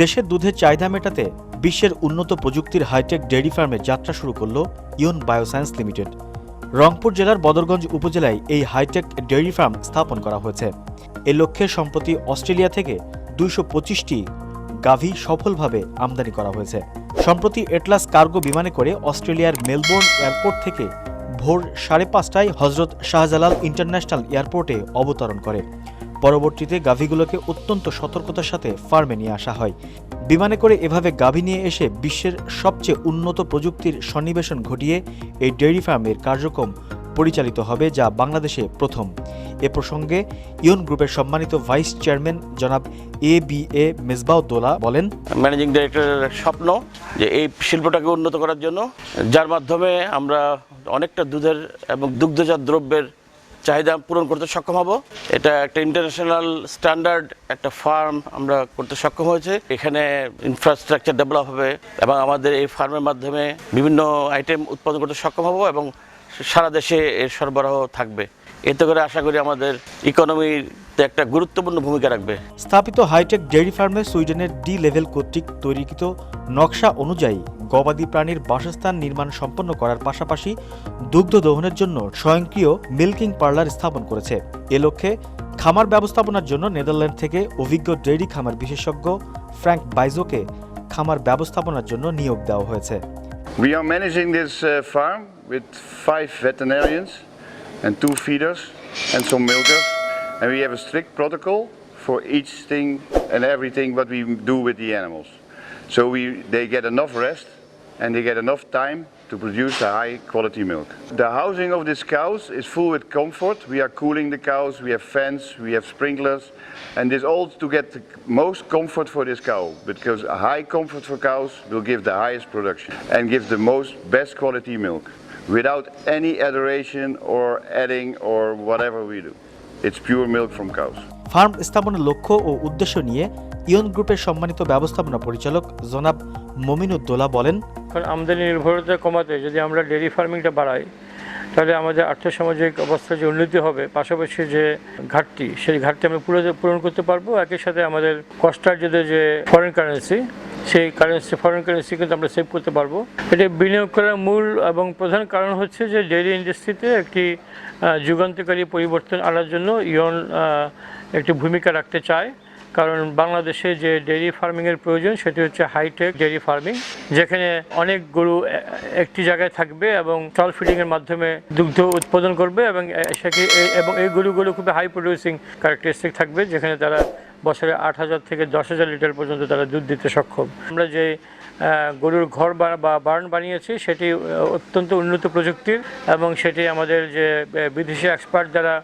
দেশের দুধের চাহিদা মেটাতে বিশ্বের উন্নত প্রযুক্তির হাইটেক ডেয়ারি ফার্মে যাত্রা শুরু করল ইউন বায়োসায়েন্স লিমিটেড। রংপুর জেলার বদরগঞ্জ উপজেলায় এই হাইটেক ডেয়ারি ফার্ম স্থাপন করা হয়েছে। এ লক্ষ্যে সম্প্রতি অস্ট্রেলিয়া থেকে দুইশো পঁচিশটি গাভী সফলভাবে আমদানি করা হয়েছে। সম্প্রতি এটলাস কার্গো বিমানে করে অস্ট্রেলিয়ার মেলবোর্ন এয়ারপোর্ট থেকে ভোর সাড়ে পাঁচটায় হজরত শাহজালাল ইন্টারন্যাশনাল এয়ারপোর্টে অবতরণ করে। পরবর্তীতে গাভীগুলোকে অত্যন্ত সতর্কতার সাথে ফার্মে নিয়ে আসা হয়। বিমানে করে এভাবে গাভী নিয়ে এসে বিশ্বের সবচেয়ে উন্নত প্রযুক্তির সন্নিবেশন ঘটিয়ে এই ডেয়ারি ফার্মের কার্যক্রম পরিচালিত হবে, যা বাংলাদেশে প্রথম। এ প্রসঙ্গে ইয়ন গ্রুপের সম্মানিত ভাইস চেয়ারম্যান জনাব এ বি এ মেজবাউদ্দোলা বলেন, ম্যানেজিং ডিরেক্টরের স্বপ্ন যে এই শিল্পটাকে উন্নত করার জন্য, যার মাধ্যমে আমরা অনেকটা দুধের এবং দুগ্ধজাত দ্রব্যের চাহিদা পূরণ করতে সক্ষম হব। এটা একটা ইন্টারন্যাশনাল স্ট্যান্ডার্ড একটা ফার্ম আমরা করতে সক্ষম হয়েছে। এখানে ইনফ্রাস্ট্রাকচার ডেভেলপ হবে এবং আমাদের এই ফার্মের মাধ্যমে বিভিন্ন আইটেম উৎপাদন করতে সক্ষম হব এবং সারা দেশে এর সরবরাহ থাকবে। এতে করে আশা করি আমাদের ইকোনমিতে একটা গুরুত্বপূর্ণ ভূমিকা রাখবে। স্থাপিত হাইটেক ডেয়ারি ফার্মে সুইডেনের ডি লেভেল কর্তৃক তৈরিকৃত নকশা অনুযায়ী গবাদি প্রাণীর বাসস্থান নির্মাণ সম্পন্ন করার পাশাপাশি দুগ্ধ দহনের জন্য স্বয়ংক্রিয় মিল্কিং পার্লার স্থাপন করেছে। এ লক্ষ্যে খামার ব্যবস্থাপনার জন্য নেদারল্যান্ড থেকে অভিজ্ঞ ডেয়ারি খামার বিশেষজ্ঞ ফ্র্যাঙ্ক বাইজোকে খামার ব্যবস্থাপনার জন্য নিয়োগ দেওয়া হয়েছে। We are managing this uh, farm with five veterinarians. And two feeders and some milkers. And we have a strict protocol for each thing and everything what we do with the animals. So we, they get enough rest and they get enough time to produce a high quality milk. The housing of these cows is full with comfort. We are cooling the cows, we have fans, we have sprinklers, and this all to get the most comfort for this cow because a high comfort for cows will give the highest production and give the most best quality milk without any adoration or adding or whatever we do. It's pure milk from cows. Farm স্থাপনের লক্ষ্য ও উদ্দেশ্য নিয়ে ইয়ন গ্রুপের সম্মানিত ব্যবস্থাপনা পরিচালক জনাব মমিনুদ্দোলা বলেন কারণ আমদানি নির্ভরতা কমাতে যদি আমরা ডেয়ারি ফার্মিংটা বাড়াই তাহলে আমাদের আর্থসামাজিক অবস্থার যে উন্নতি হবে পাশাপাশি যে ঘাটতি সেই ঘাটতি আমরা পুরো পূরণ করতে পারব একই সাথে আমাদের কস্টার যে যে ফরেন কারেন্সি সেই কারেন্সি ফরেন কারেন্সি কিন্তু আমরা সেভ করতে পারব। এটা বিনিয়োগ করার মূল এবং প্রধান কারণ হচ্ছে যে ডেয়ারি ইন্ডাস্ট্রিতে একটি যুগান্তকারী পরিবর্তন আনার জন্য ইয়ন একটি ভূমিকা রাখতে চায়। কারণ বাংলাদেশে যে ডেয়ারি ফার্মিংয়ের প্রয়োজন, সেটি হচ্ছে হাইটেক ডেয়ারি ফার্মিং যেখানে অনেক গরু একটি জায়গায় থাকবে এবং স্টল ফিডিংয়ের মাধ্যমে দুগ্ধ উৎপাদন করবে এবং সেটি এবং এই গরুগুলো খুবই হাই প্রডিউসিং ক্যারেক্টারিস্টিক থাকবে, যেখানে তারা বছরে আট হাজার থেকে দশ হাজার লিটার পর্যন্ত তারা দুধ দিতে সক্ষম। আমরা যে গরুর ঘর বা- বার্ন বানিয়েছি, সেটি অত্যন্ত উন্নত প্রযুক্তির এবং সেটি আমাদের যে বিদেশি এক্সপার্ট দ্বারা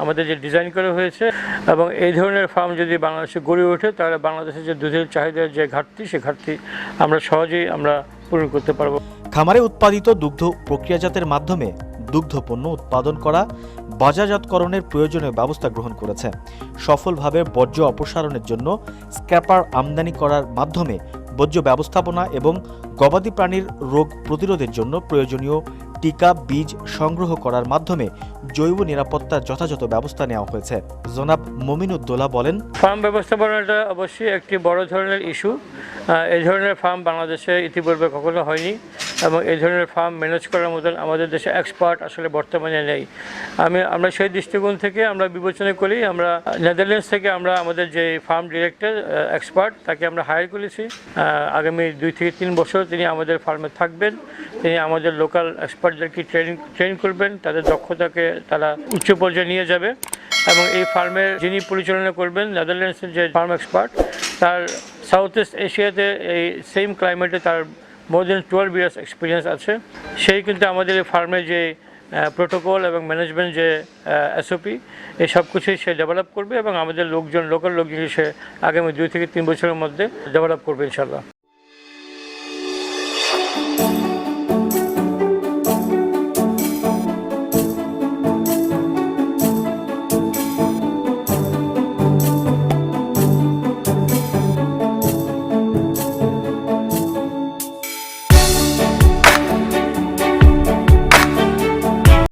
আমাদের যে ডিজাইন করা হয়েছে এবং এই ধরনের ফার্ম যদি বাংলাদেশে গড়ে ওঠে, তাহলে বাংলাদেশের যে দুধের চাহিদার যে ঘাটতি, সে ঘাটতি আমরা সহজেই আমরা পূরণ করতে পারব। খামারে উৎপাদিত দুগ্ধ প্রক্রিয়াজাতের মাধ্যমে দুগ্ধ পণ্য উৎপাদন করা, বাজারজাতকরণের প্রয়োজনীয় ব্যবস্থা গ্রহণ করেছে। সফলভাবে বর্জ্য অপসারণের জন্য স্ক্র্যাপার আমদানি করার মাধ্যমে বর্জ্য ব্যবস্থাপনা এবং গবাদি প্রাণীর রোগ প্রতিরোধের জন্য প্রয়োজনীয় টিকা, বীজ সংগ্রহ করার মাধ্যমে জৈব নিরাপত্তার যথাযথ ব্যবস্থা নেওয়া হয়েছে। জনাব মমিনুদ্দোলা বলেন, ফার্ম ব্যবস্থাপনাটা অবশ্যই একটি বড় ধরনের ইস্যু। এই ধরনের ফার্ম বাংলাদেশে ইতিপূর্বে কখনো হয়নি। এবং এই ধরনের ফার্ম ম্যানেজ করার মতন আমাদের দেশে এক্সপার্ট আসলে বর্তমানে নেই। আমি, আমরা সেই দৃষ্টিকোণ থেকে আমরা বিবেচনা করি, আমরা নেদারল্যান্ডস থেকে আমরা আমাদের যে ফার্ম ডিরেক্টর এক্সপার্ট তাকে আমরা হায়ার করেছি। আগামী দুই থেকে তিন বছর তিনি আমাদের ফার্মে থাকবেন। তিনি আমাদের লোকাল এক্সপার্টদেরকে ট্রেনিং ট্রেন করবেন, তাদের দক্ষতাকে তারা উচ্চ পর্যায়ে নিয়ে যাবে। এবং এই ফার্মের যিনি পরিচালনা করবেন নেদারল্যান্ডসের যে ফার্ম এক্সপার্ট তার সাউথ ইস্ট এশিয়াতে এই সেম ক্লাইমেটে তার more than twelve years experience আছে। সেই কিন্তু আমাদের এই ফার্মে যে প্রোটোকল এবং ম্যানেজমেন্ট যে এসওপি এই সব কিছুই সে ডেভেলপ করবে এবং আমাদের লোকজন লোকাল লোকজন সে আগামী দুই থেকে তিন বছরের মধ্যে ডেভেলপ করবে ইনশাল্লাহ